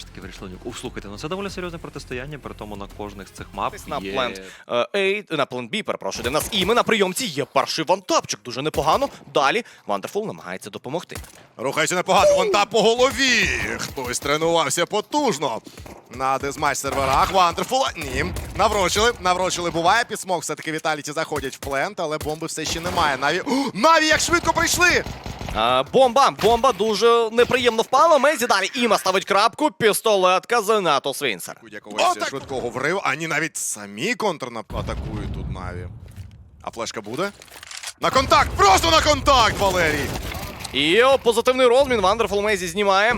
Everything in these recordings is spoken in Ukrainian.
ж таки вирішили нюк. Ух, слухайте, ну це доволі серйозне протистояння, при тому на кожних з цих мап На плент A, на плент B, перепрошую, де в нас іми на прийомці є перший вантапчик. Дуже непогано. Далі Вандерфул намагається допомогти. Рухається непогано, вон по голові. Хтось тренувався потужно. На дезматч серверах Вандерфула. Ні. Наврочили, наврочили. Буває підсмок. Все-таки Віталіті заходять в плент, але бомби все ще немає. Наві. О, Наві як швидко прийшли! Бомба, бомба дуже неприємно впала. Мезі далі іма ставить крапку. Пістолетка занадто Свінсер. Отак. швидкого врив, Ані навіть самі контрнатакують тут Наві. А флешка буде? На контакт! Просто на контакт, Валерій! І о, позитивний розмін. Вандерфул Мезі знімає.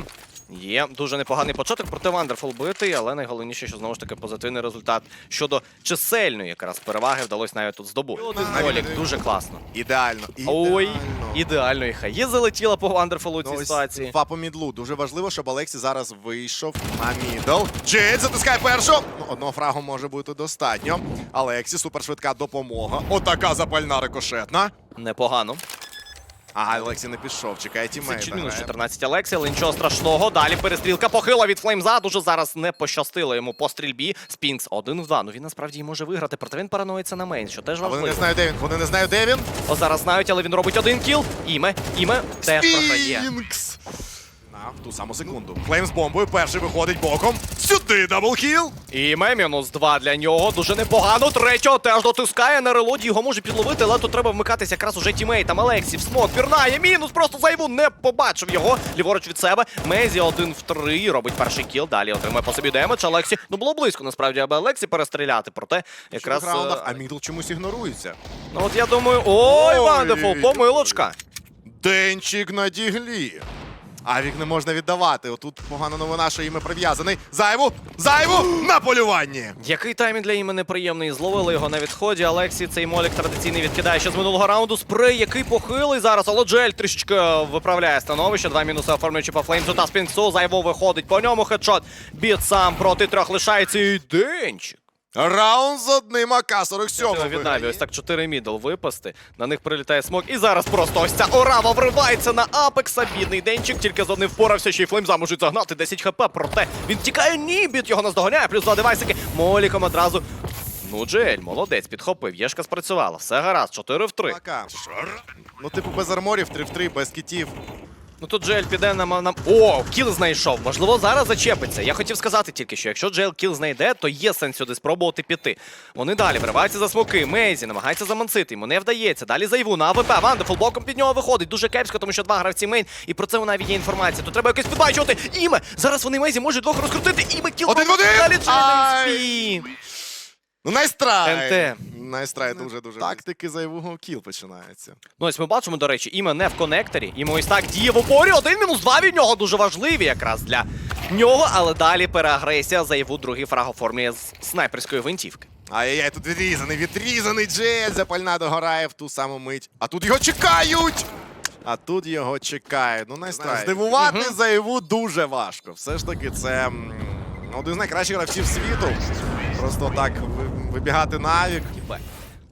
Є дуже непоганий початок, проте Вандерфул битий, але найголовніше, що знову ж таки позитивний результат щодо чисельної якраз переваги вдалося навіть тут здобути. Голік дуже класно. Ідеально. ідеально. Ой, ідеально. І хай залетіла по Вандерфулу у Ну, цій ситуації. Два по мідлу. Дуже важливо, щоб Олексій зараз вийшов на мідл. Джейд затискає першу. Ну, одного фрагу може бути достатньо. Алексі, супершвидка допомога. Отака запальна рикошетна. Непогано. А Олексій не пішов, чекає Це тімейта. чи мінус 14 Алексія, але нічого страшного. Далі перестрілка похила від Флеймза. Дуже зараз не пощастило йому по стрільбі. Спінкс один в два. Ну він насправді і може виграти, проте він параноїться на мейн, що теж важливо. вони не знають, де він. Вони не знають, де він. О, зараз знають, але він робить один кіл. Іме, іме теж програє. Спінкс! В ту саму секунду. Флейм з бомбою. Перший виходить боком. Сюди даблхіл. Іме, мінус два для нього. Дуже непогано. Третього теж дотискає на релоді. Його може підловити, але тут треба вмикатися якраз уже тімейтам. Алексів, смок, пірнає. Мінус просто зайву не побачив його. Ліворуч від себе. Мезі один в три. Робить перший кіл. Далі отримає по собі демедж. Алексі. Ну було близько насправді, аби Алексі перестріляти. Проте якраз. раундах, е, а мідл чомусь ігнорується. Ну от я думаю, ой, Вандефул, помилочка. Денчик на діглі. Авік не можна віддавати. Отут погана новина, що іми прив'язаний. Зайву! Зайву! На полюванні! Який таймінг для іми неприємний. Зловили його на відході. Алексій цей молік традиційний відкидає ще з минулого раунду. Спрей, який похилий зараз. Але Джель трішечки виправляє становище. Два мінуси оформлюючи по флеймсу та спінксу. Зайво виходить. По ньому хедшот. Біт сам проти трьох лишається і денчик. Раунд з одним АК-47 від Наві ось так 4 мідл випасти. На них прилітає смок. І зараз просто ось ця орава вривається на Апекса. Бідний денчик тільки з одним впорався, ще й флеймза можуть загнати 10 хп. Проте він тікає, ні, біт його наздоганяє. Плюс два девайсики. Моліком одразу. Ну, Джель, молодець, підхопив. Єшка спрацювала. Все гаразд, 4 в 3. АК. Ну, типу, без арморів, 3 в 3, без кітів. Ну тут Джель піде на нам. О, кіл знайшов. Можливо, зараз зачепиться. Я хотів сказати тільки, що якщо Джел кіл знайде, то є сенс сюди спробувати піти. Вони далі вириваються за смоки. Мейзі намагається заманцити. Йому не вдається. Далі зайву на АВП. Вандефул боком під нього виходить. Дуже кепсько, тому що два гравці мейн. І про це у навіть є інформація. Тут треба якось підбачувати. Іме! Зараз вони Мейзі можуть двох розкрутити. Іме кіл. Один в один! Далі! XP. Ну, найстрай! НТ. Найстрай дуже-дуже. Тактики зайвого кіл починаються. Ну ось ми бачимо, до речі, іме не в конекторі. Іме ось так діє в опорі. Один мінус два від нього дуже важливі якраз для нього, але далі переагресія заяву другий фраг оформлює з снайперської гвинтівки. Ай-яй, тут відрізаний, відрізаний Джель. Запальна догорає в ту саму мить. А тут його чекають! А тут його чекають. Ну, найстрай. Здивувати Мгм. Заєву дуже важко. Все ж таки, це м, один з найкращих гравців світу. Просто так ви- вибігати навік.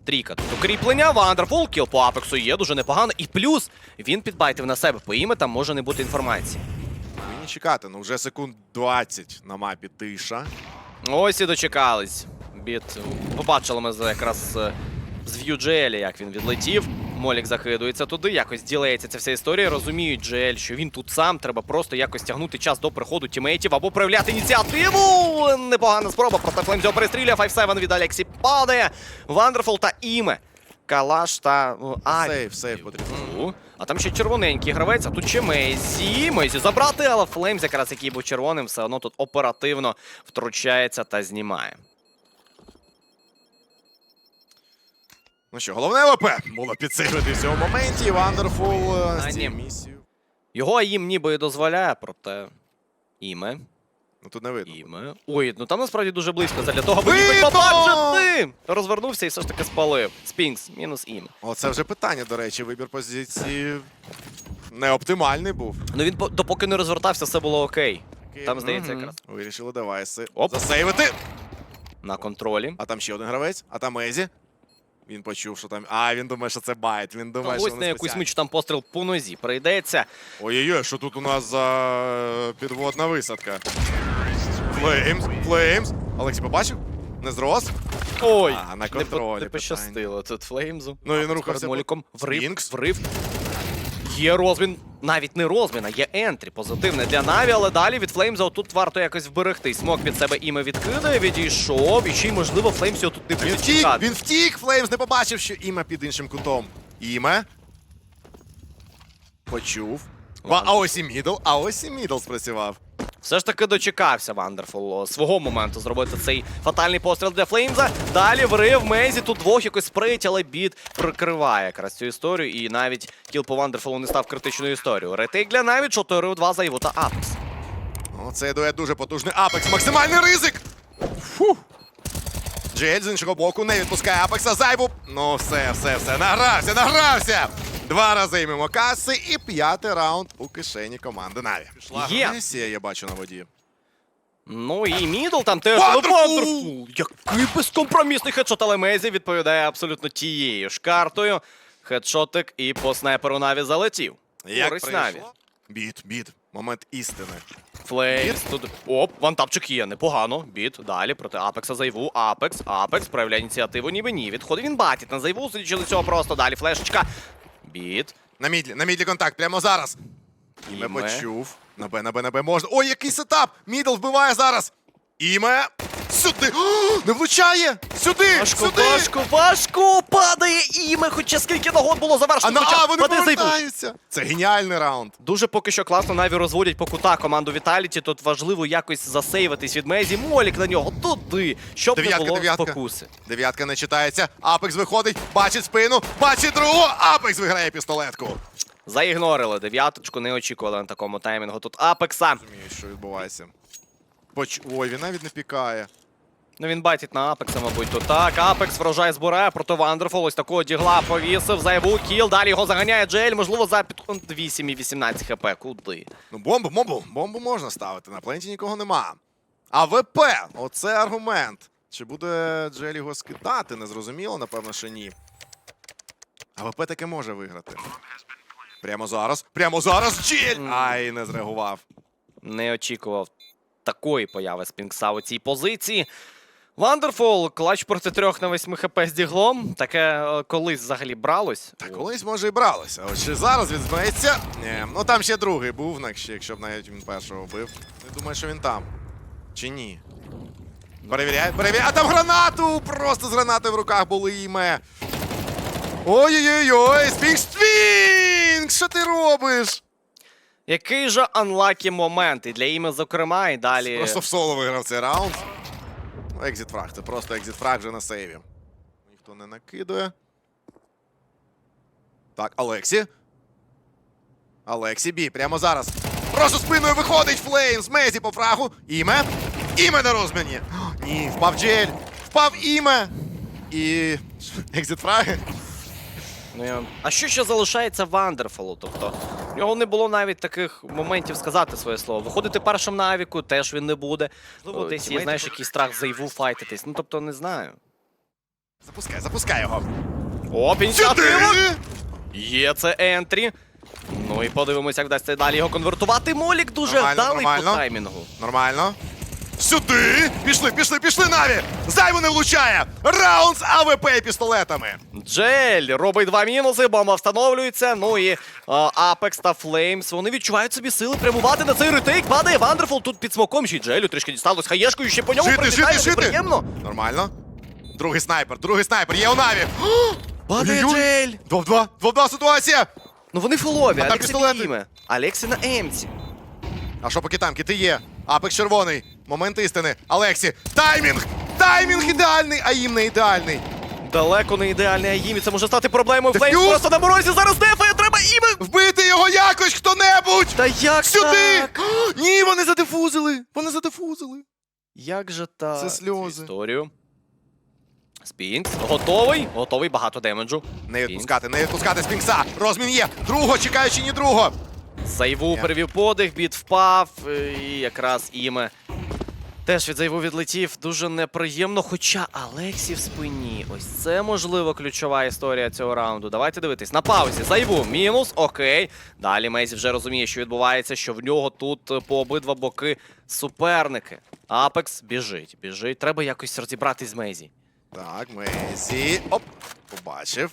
Трійка тут укріплення, Вандерфул, кіл по апексу є дуже непогано. І плюс він підбайтив на себе. По іме там може не бути інформації. Повинні чекати. Ну вже секунд 20 на мапі тиша. Ось і дочекались. Біт. Побачили ми якраз е, з в'ю як він відлетів. Молік закидується туди, якось ділається ця вся історія. Розуміють Джель, що він тут сам. Треба просто якось тягнути час до приходу тімейтів або проявляти ініціативу. Непогана спроба. Проте Флеймзьо перестрілює. 5-7 від Алексі падає. Вандерфул та іме. Калаш та ну, Аві. Сейф, сейф потрібно. А там ще червоненький гравець, а тут ще Мейзі. Мейзі забрати, але Флеймс, якраз який був червоним, все одно тут оперативно втручається та знімає. Ну що, головне ВП було підсилити в цьому моменті. І Вандерфул е, А, з цією місією. Його їм ніби і дозволяє, проте. Іме, Ну тут не видно. іме. Ой, ну там насправді дуже близько для того, аби Видно! ніби побачити. Розвернувся і все ж таки спалив. Спінкс, мінус іме. Оце вже питання, до речі, вибір позиції не оптимальний був. Ну він по- допоки не розвертався, все було окей. Там, здається, Мгм. якраз. Вирішили девайси Оп. засейвити. На контролі. А там ще один гравець, а там Езі. Він почув, що там. А, він думає, що це байт. Він думає, що Ось вони на якусь мить там постріл по нозі прийдеться. Ой-ой-ой, що тут у нас за підводна висадка? Флеймс, Флеймс. Олексій побачив? Не зрос? Ой, А, на не, по- контролі не пощастило тут Флеймзу. Ну, він рухався Моліком. Врив, врив. Є розмін, навіть не розмін, а є ентрі. Позитивне для Наві, але далі від Флеймза тут варто якось вберегти. Смок від себе іме відкидає, відійшов. І ще й, можливо, Флеймс його тут не Він буде втік, чекати. він втік, Флеймс не побачив, що іме під іншим кутом. Іме. Почув. А ось і мідл, а ось і мідл спрацював. Все ж таки дочекався Вандерфул свого моменту зробити цей фатальний постріл для Флеймза. Далі врив Мейзі, тут двох якось сприть, але біт прикриває якраз цю історію. І навіть кіл по Вандерфулу не став критичною історією. Ретейк для навіть 4-2 за його та Апекс. Цей дует дуже потужний. Апекс, максимальний ризик! Фу. Джель з іншого боку не відпускає Апекса зайву. Ну все, все, все. Награвся, награвся! Два рази мимо каси і п'ятий раунд у кишені команди Наві. Є. агресія, я бачу на воді. Ну і Мідл там теж Wonderful! Вандерфул! Який безкомпромісний хедшот, але Мейзі відповідає абсолютно тією ж картою. Хедшотик і по снайперу Наві залетів. Як Користь Наві. прийшло? Біт, біт. Момент істини. Флеймс тут. Оп, вантапчик є, непогано. Біт. Далі проти Апекса зайву. Апекс, Апекс проявляє ініціативу, ніби ні. Відходить він батить на зайву, судячи цього просто. Далі флешечка. Біт. На мідлі, на мідлі контакт, прямо зараз. Іме почув. На Б, на Б, на Б можна. Ой, який сетап! Мідл вбиває зараз. Іме. Сюди! О, не влучає! Сюди! Важко, сюди! важко, важко! Падає іме, хоча скільки нагод було А завершено. на хоча А вони паде зайву. повертаються! Це геніальний раунд. Дуже поки що класно Наві розводять по кута команду Віталіті. Тут важливо якось засейвитись від Мезі. Молік на нього туди, щоб Дев'ятка, не було дев'ятка. покуси. Дев'ятка не читається. Апекс виходить, бачить спину, бачить другу. Апекс виграє пістолетку. Заігнорили дев'яточку, не очікували на такому таймінгу. Тут Апекса. Розумію, що відбувається. Поч... Ой, він навіть не пікає. Ну він байтить на Апекса, мабуть, тут так. Апекс врожай збирає проти Вандерфол. Ось такого дігла повісив. Зайву кіл. Далі його заганяє Джель. Можливо, за під 8 і 18 хп. Куди? Ну, бомбу, бомбу, бомбу можна ставити. На пленті нікого нема. А ВП, оце аргумент. Чи буде Джель його скидати? Незрозуміло, напевно, що ні. А ВП таки може виграти. Прямо зараз. Прямо зараз Джель! Ай, не зреагував. Не очікував такої появи Спінкса у цій позиції. Вандерфол, клач проти трьох на 8 хп з діглом. Таке е, колись взагалі бралось. Та колись може і бралося. От чи зараз він зметься? Ні. Ну там ще другий був, якщо- якщо б навіть він першого вбив. Не думаю, що він там. Чи ні? Перевіряй, перевіряй. А там гранату! Просто з гранати в руках були іме. Ой-ой-ой, Спінкс Спінкс! Що ти робиш? Який же анлакі момент і для іме, зокрема, і далі. Просто в соло виграв цей раунд. Екзит фраг, це просто екзит фраг вже на сейві. Ніхто не накидує. Так, Алексі. Алексі бій, прямо зараз. Просто спиною виходить Флеймс, Мезі по фрагу. Іме. Іме на розміні. Ні, впав Джель. Впав іме. І. Екзит фраги. Ну, я- А що ще залишається Вандерфолу? Тобто, в нього не було навіть таких моментів сказати своє слово. Виходити першим на авіку теж він не буде. Можливо, десь є, знаєш, якийсь страх зайву файтитись. Ну тобто, не знаю. Запускай, запускай його. О, ініціатива! Є це ентрі. Ну і подивимося, як вдасться далі його конвертувати. Молік дуже Нормально, вдалий нормально. по таймінгу. Нормально. Сюди! Пішли, пішли, пішли Наві! Зайву не влучає! Раунд з АВП і пістолетами! Джель робить два мінуси, бомба встановлюється. Ну і Апекс та Флеймс. Вони відчувають собі сили прямувати на цей ретейк. Падає Вандерфул тут під смоком. Ще й Джелю трішки дісталось хаєшкою, ще по ньому Жити, прилітає, жити, жити! неприємно. Нормально. Другий снайпер, другий снайпер, є у Наві. Падає. Джель. 2-2, 2-2 ситуація! Ну вони фулові, Алексі на емці. А що поки там, кити є? Апекс червоний. Момент істини. Алексі. Таймінг! Таймінг ідеальний, а їм не ідеальний. Далеко не ідеальний Аїмі. Це може стати проблемою. Деф'юз. просто на морозі. Зараз дефає, треба іме. Вбити його якось хто-небудь! Та як Сюди! так? Ні, вони задефузили! Вони задефузили. Як же так? Це сльози. Історію. Спінкс. Готовий? Готовий, багато демеджу. Не відпускати, не відпускати Спінкса. Розмін є. Друго, чекаючи ні друго. Зайву перевів подих, біт впав, е, і якраз іме Теж від зайву відлетів дуже неприємно, хоча Алексі в спині. Ось це можливо ключова історія цього раунду. Давайте дивитись. На паузі. Зайву мінус, окей. Далі Мейзі вже розуміє, що відбувається, що в нього тут е, по обидва боки суперники. Апекс біжить, біжить. Треба якось розібратись з Мейзі. Так, Месі. Оп, побачив.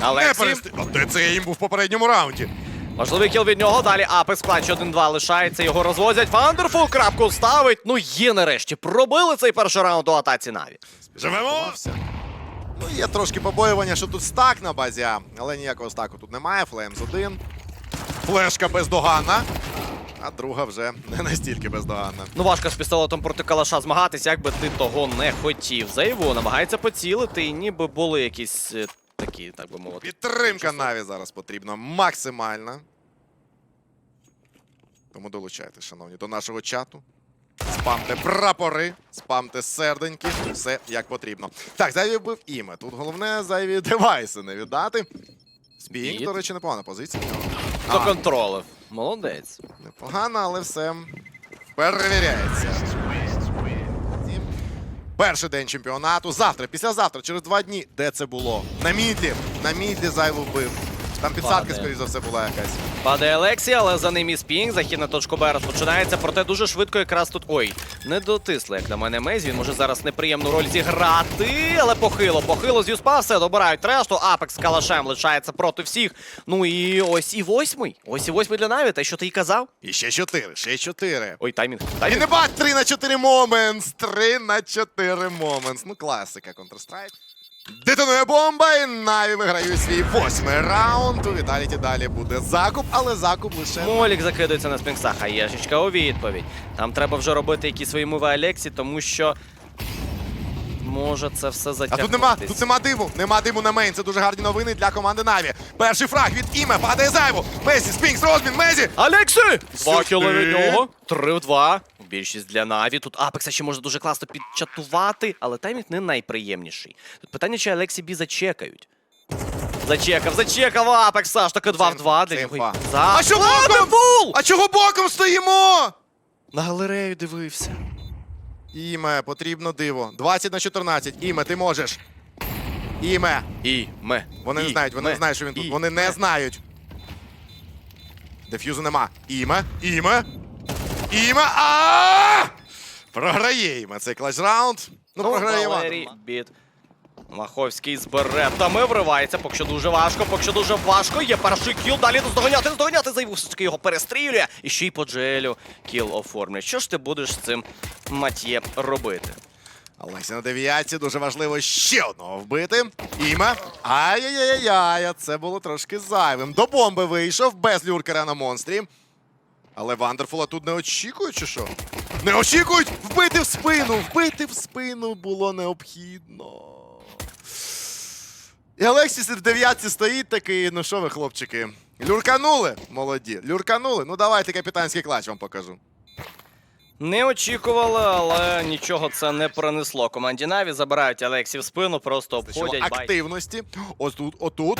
Не Алексі, перести... О, де це я їм був в попередньому раунді? Важливий кіл від нього. Далі Апекс в клатчі 1-2 лишається, його розвозять. Вандерфул крапку ставить. Ну є нарешті. Пробили цей перший раунд у атаці Наві. Живемо! Ну, є трошки побоювання, що тут стак на базі, А, але ніякого стаку тут немає. Флеймс один. Флешка бездоганна. А друга вже не настільки бездоганна. Ну, важко з пістолетом проти калаша змагатись, як би ти того не хотів. Зайво намагається поцілити, і ніби були якісь е, такі, так би мовити. Підтримка Наві зараз потрібна максимальна. Тому долучайте, шановні, до нашого чату. Спамте прапори, спамте серденьки, все як потрібно. Так, зайві вбив іме. Тут головне зайві девайси не віддати. Спінг, до речі, непогана позиція. Хто контролив? Молодець. Непогано, але все перевіряється. Перший день чемпіонату. Завтра, післязавтра, через два дні. Де це було? На мідлі. На мідлі зайву вбив. Там підсадка, Падає. скоріш за все, була якась. Падає Алексі, але за ним і спінг. Захід на точку Б розпочинається, проте дуже швидко якраз тут. Ой, не дотисли, як на мене Мейзі. Він може зараз неприємну роль зіграти, але похило, похило з Юспа, все добирають решту. Апекс з калашем лишається проти всіх. Ну і ось і восьмий. Ось і восьмий для Наві, те, що ти й казав. І ще чотири, ще чотири. Ой, таймінг. І таймінг. не бать, 3 на 4 моментс. 3 на 4 моментс. Ну, класика Counter-Strike. Детонує бомба, і Наві виграє свій восьмий раунд. У Віталіті далі буде закуп, але закуп лише Молік закидується на спінксах, а Єшечка у відповідь. Там треба вже робити якісь свої мови Алексі, тому що може це все А тут нема, тут нема диму, нема диму на мейн. Це дуже гарні новини для команди Наві. Перший фраг від іме падає зайву. Месі, Спінкс, розмін, Мезі. Алексі! Два кіли від нього. Три в два. Більшість для Наві. Тут Апекса ще може дуже класно підчатувати, але таймінг не найприємніший. Тут питання, чи Алексі Бі зачекають. Зачекав, зачекав Апекса, ж таки 2 в 2 для нього. За... А що боком? А чого боком стоїмо? На галерею дивився. Іме, потрібно диво. 20 на 14. Іме, ти можеш. Іме. Іме. Вони не знають, вони не знають, що він тут. Вони не знають. Деф'юзу нема. Іме, іме. Іме. А! Програє іме цей клач раунд. Ну, програє Валерій Біт. Маховський з беретами вривається, поки що дуже важко, поки що дуже важко. Є перший кіл, далі доздоганяти, доздоганяти, зайву все його перестрілює. І ще й по джелю кіл оформлює. Що ж ти будеш з цим мат'є робити? Олексій на дев'ятці. Дуже важливо ще одного вбити. Іме. Ай-яй-яй-яй, це було трошки зайвим. До бомби вийшов без люркера на монстрі. Але Вандерфула тут не очікують, чи що? Не очікують! Вбити в спину! Вбити в спину було необхідно. І Алексіс в дев'ятці стоїть такий, ну що ви, хлопчики? Люрканули? Молоді. Люрканули? Ну давайте капітанський клач вам покажу. Не очікували, але нічого це не принесло. Команді Наві забирають Алексі в спину, просто обходять. активності. Ось тут, отут.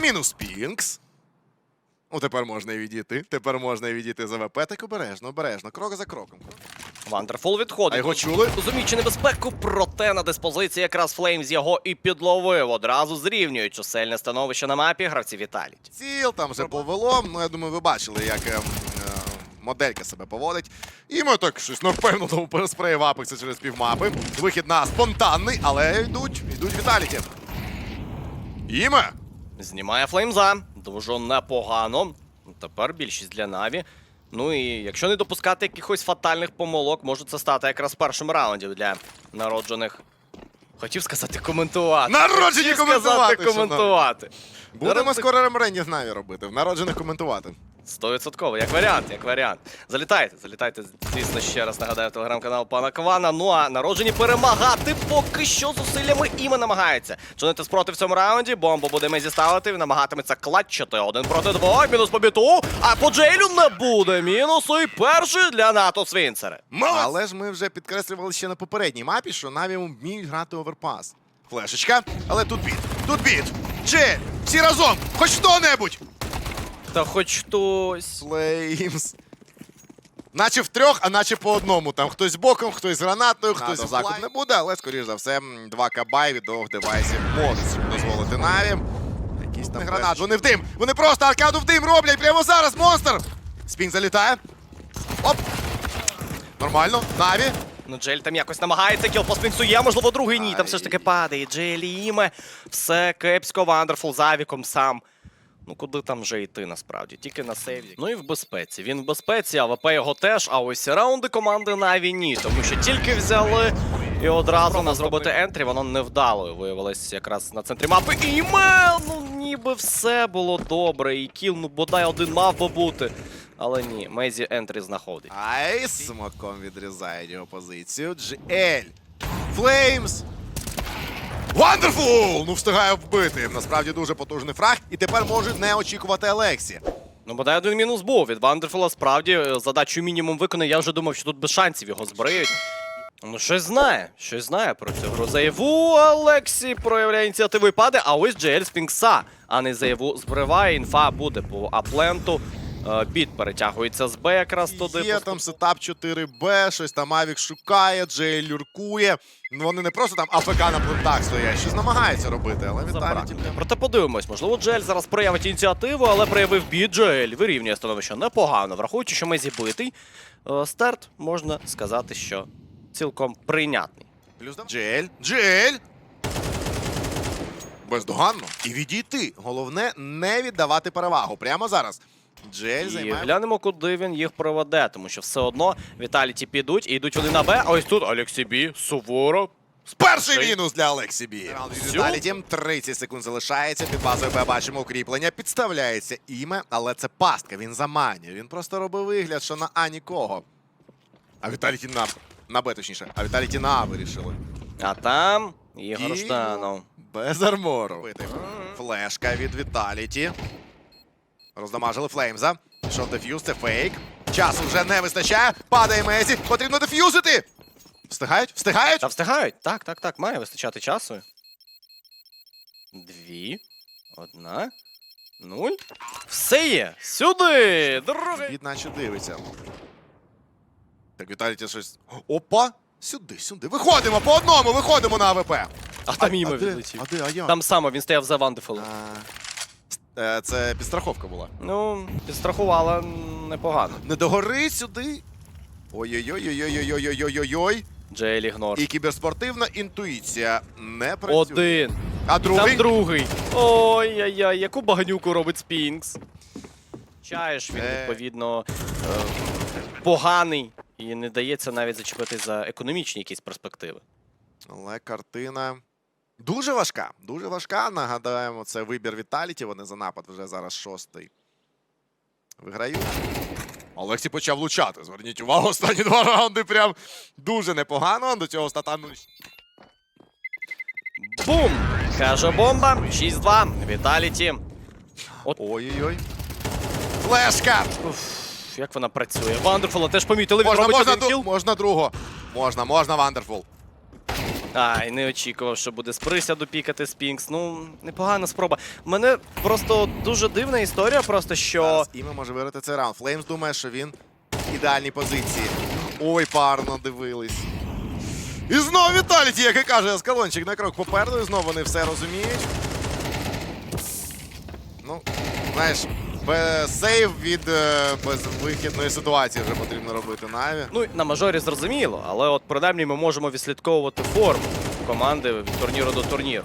Мінус Пінкс. Ну, тепер можна і відійти. Тепер можна і відійти за ВП. Так обережно, обережно, крок за кроком. Вандерфул відходить. А його чули? Розуміючи небезпеку, проте на диспозиції якраз Флеймс його і підловив, одразу зрівнюють чисельне становище на мапі гравці Віталіті. Ціл там вже повело. Ну, я думаю, ви бачили, як е, е, моделька себе поводить. І ми так щось напевно переспреїв Апекса через півмапи. Вихід на спонтанний, але йдуть, йдуть Віталіті. Іме! Знімає Флеймза. Дуже непогано. Тепер більшість для Наві. Ну і якщо не допускати якихось фатальних помилок, може це стати якраз першим раундів для народжених. Хотів сказати коментувати. Народжені Хотів коментувати, сказати коментувати. Будемо скоро ремрені з Наві робити. В народжених коментувати. Стовідсотково, як варіант, як варіант. Залітайте, залітайте, звісно, ще раз нагадаю телеграм-канал пана Квана. Ну а народжені перемагати поки що зусиллями іми намагається. Чинити спротив в цьому раунді, бомбу буде Мезі ставити, він намагатиметься клатчити один проти двох, мінус по біту, а по Джейлю не буде мінусу і перший для НАТО Свінцери. Але ж ми вже підкреслювали ще на попередній мапі, що Наві вміють грати оверпас. Флешечка, але тут біт. Тут біт. Джель, всі разом, хоч хто-небудь. Та хоч хтось. Флеймс. Наче в трьох, а наче по одному. Там хтось боком, хтось з гранатою, хтось в закуп не буде, але, скоріш за все, два кабай від двох девайсів можуть собі дозволити Наві. Якісь там гранат. Вони в дим! Вони просто аркаду в дим роблять прямо зараз! Монстр! Спінг залітає. Оп! Нормально. Наві. Ну, Джель там якось намагається, кіл по спінксу є, можливо, другий ні. Там все ж таки падає. Джель іме. Все кепсько, Вандерфул з авіком сам. Ну куди там вже йти насправді? Тільки на сейві. Ну і в безпеці. Він в безпеці, АВП його теж, а ось раунди команди Наві ні. Тому що тільки взяли і одразу на зробити ентрі, воно невдало виявилось якраз на центрі мапи. Іме! Ну ніби все було добре. І кіл, ну бодай один мав би бути. Але ні, Мезі ентрі знаходить. Айс смаком відрізає його позицію. GL. Флеймс. Вандерфул! Ну встигає вбити. Насправді дуже потужний фраг. І тепер може не очікувати Алексі. Ну, бодай один мінус був. Від Вандерфула справді е, задачу мінімум виконає. Я вже думав, що тут без шансів його збриють. Ну, щось знає, щось знає про цю гру. Заяву Алексі проявляє ініціативу і паде, а ось Джель з Пінкса, а не заяву збриває. Інфа буде по апленту. Е, Біт перетягується з Б якраз туди. Є там сетап 4Б, щось там Авік шукає, Джей люркує. Вони не просто там АФК на плентах стоять, щось намагаються робити, але Віталій Забрати. Проте подивимось, можливо, Джель зараз проявить ініціативу, але проявив бід Джель. Вирівнює становище непогано, враховуючи, що ми зібитий. е, Старт можна сказати, що цілком прийнятний. Плюс Джель. Джель! Бездоганно. І відійти. Головне не віддавати перевагу. Прямо зараз. Джель І займає. глянемо, куди він їх проведе, тому що все одно Віталіті підуть і йдуть вони на Б, а ось тут Алексій Бі, суворо. Перший мінус для Алексі Бі. Всю? Віталіті 30 секунд залишається. Під базою Б бачимо укріплення. Підставляється іме, але це пастка. Він заманює. Він просто робив вигляд, що на А нікого. А Віталіті на. На Б, точніше. А Віталіті на А вирішили. А там Ігор І- Жданов. Без армору. Флешка від Віталіті. Роздамажили Флеймза. Пішов деф'юз, це фейк. Часу вже не вистачає. Падає Мезі. Потрібно деф'юзити. Встигають? Встигають? Та встигають? Так, так, так, має вистачати часу. Дві. Одна. Нуль. Все є! Сюди! Другий! Від наче дивиться. Так, Віталіті щось. Опа! Сюди, сюди. Виходимо по одному, виходимо на АВП. А там де? відлетів. А де, а я? Там само він стояв за Вандефолом. А, Це підстраховка була. Ну, підстрахувала непогано. Не догори сюди. Ой-ой-ой-ой-ой-ой-ой-ой-ой-ой. Ігнор. І кіберспортивна інтуїція не працює. Один. А другий? Там другий. Ой-яй-яй, яку багнюку робить Спінкс. Чаєш він, Е. відповідно, е, поганий і не дається навіть зачепити за економічні якісь перспективи. Але картина дуже важка. Дуже важка. Нагадаємо, це вибір Віталіті. Вони за напад вже зараз шостий. Виграють. Олексій почав влучати. Зверніть увагу, останні два раунди прям дуже непогано. До цього стата ну, Бум! Каже бомба. 6-2. Віталіті. Ой-ой-ой. Флешка! Уф, як вона працює. Вандерфула теж помітили. Можна, можна, ду- можна другого. Можна, можна, Вандерфул. Ай, не очікував, що буде з присяду пікати Спінкс. Ну, непогана спроба. Мене просто дуже дивна історія, просто що. Іме може виграти цей раунд. Флеймс думає, що він в ідеальній позиції. Ой, парно дивились. І знову Віталіті, як і каже Ескалончик, на крок попереду, і знову вони все розуміють. Ну, знаєш, сейв від е, безвихідної ситуації вже потрібно робити Наві. Ну, на мажорі зрозуміло, але от принаймні ми можемо відслідковувати форму команди від турніру до турніру.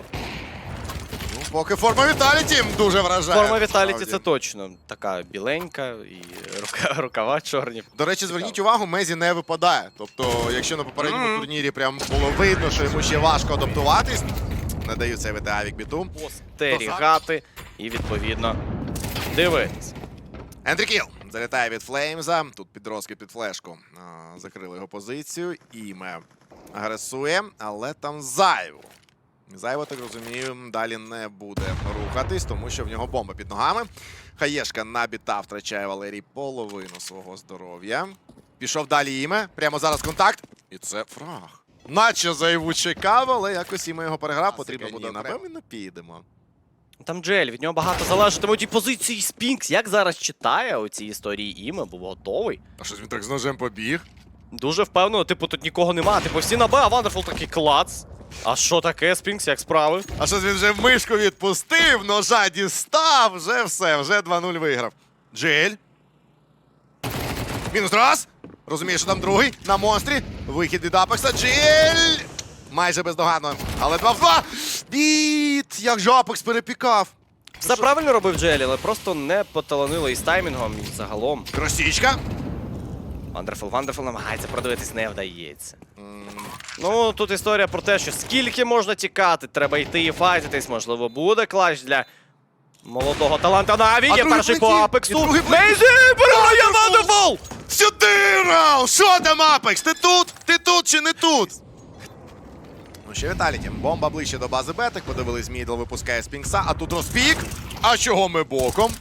Ну, поки форма Віталіті дуже вражає. Форма Віталіті це точно така біленька і рука, рукава чорні. До речі, зверніть увагу, Мезі не випадає. Тобто, якщо на попередньому Мгм. турнірі прям було видно, що йому ще важко адаптуватись, не дають це від Авік біту. Постерігати і відповідно дивитись. Ендрі Кіл залітає від Флеймза. Тут підрозки під флешку. А, Закрили його позицію. Іме агресує, але там зайву. Зайво, так розумію, далі не буде рухатись, тому що в нього бомба під ногами. Хаєшка на біта втрачає Валерій половину свого здоров'я. Пішов далі іме. Прямо зараз контакт. І це фраг. Наче зайву чекав, але якось іме його переграв. Потрібно буде напевно, не підемо. Там Джель, від нього багато залежатиме у тій позиції Спінкс. Як зараз читає у цій історії Іме, був готовий. А щось він так з ножем побіг. Дуже впевнено, типу, тут нікого нема. Типу, всі на Б, а Вандерфул такий клац. А що таке, Спінкс, як справи? А щось він вже мишку відпустив, ножа дістав, вже все, вже 2-0 виграв. Джель. Мінус раз. Розумієш, що там другий. На монстрі. Вихід від Апекса. Джель! Майже бездоганно. Але 2 в 2. Біт! Як же Апекс перепікав. Все правильно робив Джель, але просто не поталанило із таймінгом і загалом. Кросічка. Вандерфул, Вандерфул намагається продивитись, не вдається. Ну, тут історія про те, що скільки можна тікати, треба йти і файтитись, можливо, буде клач для молодого таланта Наві. А Є другий перший по плетів, і Апексу. другий. Мейзі! Вандерфул! Вандерфул! Сюди, Рау! Що там, Апекс? Ти тут? Ти тут чи не тут? Ну ще Віталіті. Бомба ближче до бази Бетик. Подивились, Мідл випускає з Пінкса, а тут розпік. А чого ми боком?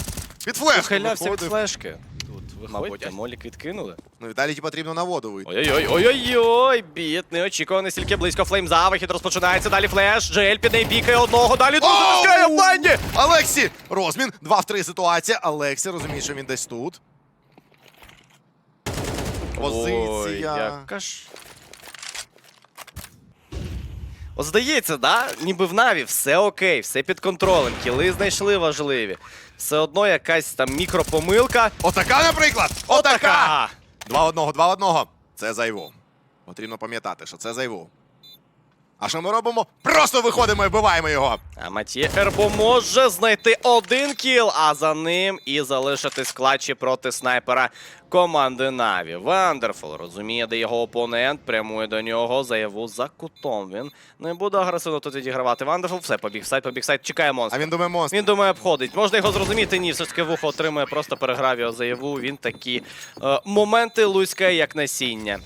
Під флешку Ухилявся від виходив. флешки. Тут, мабуть, а молік відкинули. Ну, Віталіті потрібно на воду вийти. Ой-ой-ой, ой-ой-ой, біт, неочікувано стільки близько флеймза, вихід розпочинається, далі флеш, Джель під неї пікає одного, далі дуже Оу! затискає в бленді! Алексі! Розмін. 2 в 3 ситуація. Алексі розуміє, що він десь тут. Позиція. Ой, яка ж... От здається, да? ніби в Наві все окей, все під контролем, кіли знайшли важливі. Все одно якась там мікропомилка. Отака, наприклад! Отака! Отака! Одного, два в одного. Це зайву. Потрібно пам'ятати, що це зайву. А що ми робимо? Просто виходимо і вбиваємо його. А Матіє Ербо може знайти один кіл, а за ним і залишити складчі проти снайпера команди Наві. Вандерфул розуміє, де його опонент, прямує до нього, заяву за кутом. Він не буде агресивно тут відігравати. Вандерфул все, побіг сайт, побіг сайт, чекає А він думає монстр. Він думає, обходить. Можна його зрозуміти, ні, все ж таки вухо отримує, просто переграв його заяву. Він такі е, моменти луськає, як насіння.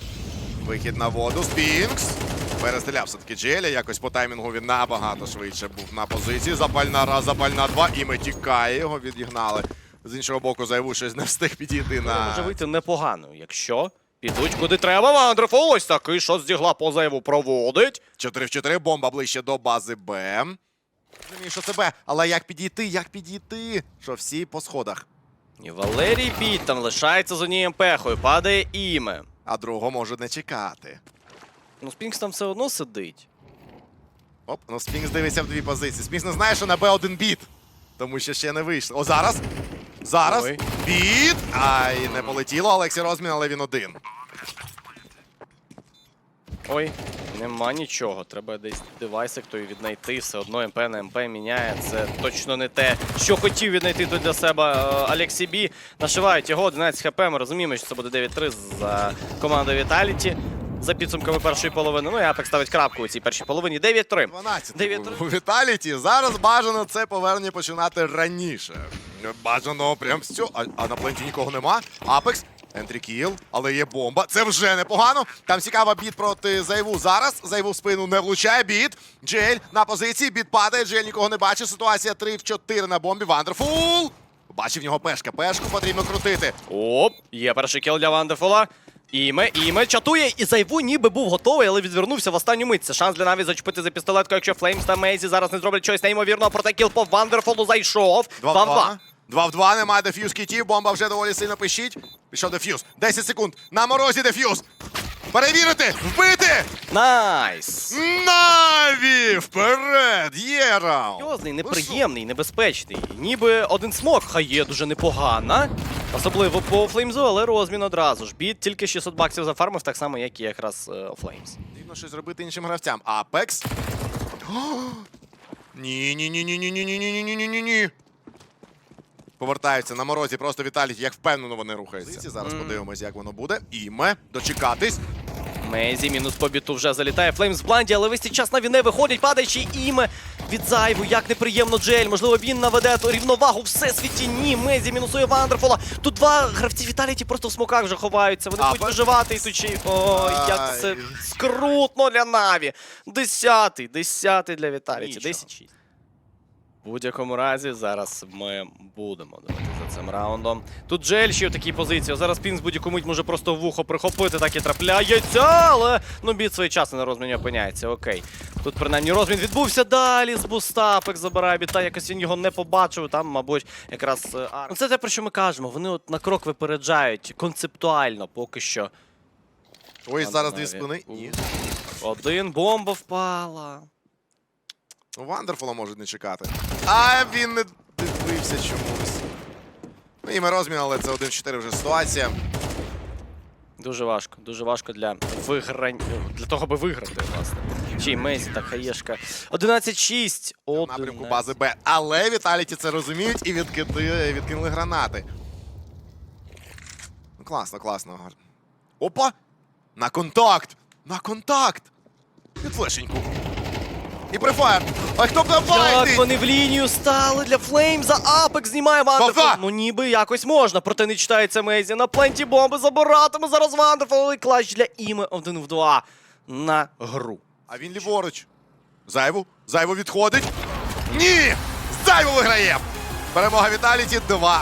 Вихід на воду. Спінкс. Перестріляв все-таки Джеля. Якось по таймінгу він набагато швидше був на позиції. Запальна раз, запальна два. І ми тікає. Його відігнали. З іншого боку, зайву щось не встиг підійти Може вийти непогано, якщо підуть куди треба. Вандерфул ось такий, що з дігла по заяву проводить. 4 в 4. Бомба ближче до бази Б. Це Б. Але як підійти? Як підійти? Що всі по сходах. І Валерій Біт там лишається з однією пехою, падає іме. А другого може не чекати. Ну, Спінкс там все одно сидить. Оп, ну Спінкс дивиться в дві позиції. Спінкс не знає, що на Б один біт. Тому що ще не вийшло. О, зараз. Зараз. Ой. Біт. Ай, не полетіло. Олексій розмін, але він один. Ой, нема нічого. Треба десь девайсик той віднайти. Все одно МП на МП міняє. Це точно не те, що хотів віднайти тут для себе е, Алексій Бі. Нашивають його 11 хп. Ми розуміємо, що це буде 9-3 за командою Віталіті. За підсумками першої половини. Ну і Апек ставить крапку у цій першій половині. 9-3. 12 у Віталіті. Зараз бажано це повернення починати раніше. Бажано прям все. А, а на пленті нікого нема. Апекс. Ентрікіл, але є бомба. Це вже непогано. Там цікава біт проти Зайву. Зараз Зайву в спину не влучає. Біт. Джель на позиції. Біт падає. Джель нікого не бачить. Ситуація 3 в 4 на бомбі. Вандерфул. Бачив нього пешка. Пешку потрібно крутити. Оп, є перший кіл для Вандефола. Іме, іме чатує, і зайву ніби був готовий, але відвернувся в останню мить. Це шанс для навіть зачепити за пістолетку, якщо Флеймс та Мейзі зараз не зроблять щось неймовірного, проте кіл по Вандерфолу зайшов. 2 в 2 2. 2 в 2, немає деф'юз кітів, бомба вже доволі сильно пищить. Пішов деф'юз. 10 секунд. На морозі деф'юз. Перевірити! Вбити! Найс! Вперед! Є раунд! Серйозний, Ну неприємний, небезпечний. Ніби один смок, хай є дуже непогана. Особливо по Флеймзу, але розмін одразу ж. Біт тільки 600 баксів зафармив, так само, як і якраз е, Флеймс. Потрібно щось зробити іншим гравцям. Апекс. Ні, ні, ні, ні, ні, ні, ні, ні, ні, ні, ні, ні, ні. Повертаються на морозі, просто Віталій, як впевнено вони рухаються. Зараз подивимось, як воно буде. Іме, дочекатись. Мейзі мінус по біту вже залітає Флеймс бланді, але весь час на він не виходить, падаючи іме від зайву. Як неприємно Джель. Можливо, він наведе ту рівновагу в всесвіті. Ні, Мейзі мінусує Вандерфола. Тут два гравці Віталіті просто в смоках вже ховаються. Вони будуть виживати і тучі. Ой, як це скрутно для Наві. Десятий, десятий для Віталіті. Нічого. 10-6. Будь-якому разі зараз ми будемо дивитися за цим раундом. Тут Джель ще в такій позиції. Зараз Пінс будь-яку мить може просто вухо прихопити, так і трапляється, але ну біт своєчасно на розміні опиняється. Окей. Тут принаймні розмін відбувся далі з буста. Пек забирає біта, якось він його не побачив. Там, мабуть, якраз е, Ар. Ну, Це те, про що ми кажемо. Вони от на крок випереджають концептуально поки що. Ой, зараз дві спини. Ні. Один бомба впала. Ну, Вандерфула можуть не чекати. А він не дивився чомусь. Ну, і ми розмін, але це 1-4 вже ситуація. Дуже важко, дуже важко для вигрань... для того, аби виграти, власне. Чи й Мезі та Хаєшка. 11-6. В напрямку бази Б. Але Віталіті це розуміють і відкиди... відкинули гранати. Ну, класно, класно. Опа! На контакт! На контакт! Під флешеньку. І префайр. А хто Як файтить? вони в лінію стали для Флеймза. Апек знімає Вандерфул. База! Ну ніби якось можна, проте не читається Мезі. На пленті бомби забиратиме зараз Вандерфул. І клач для Іми 1 в 2 на гру. А він ліворуч. Зайву. Зайву відходить. Ні! Зайву виграє! Перемога Віталіті 2-0.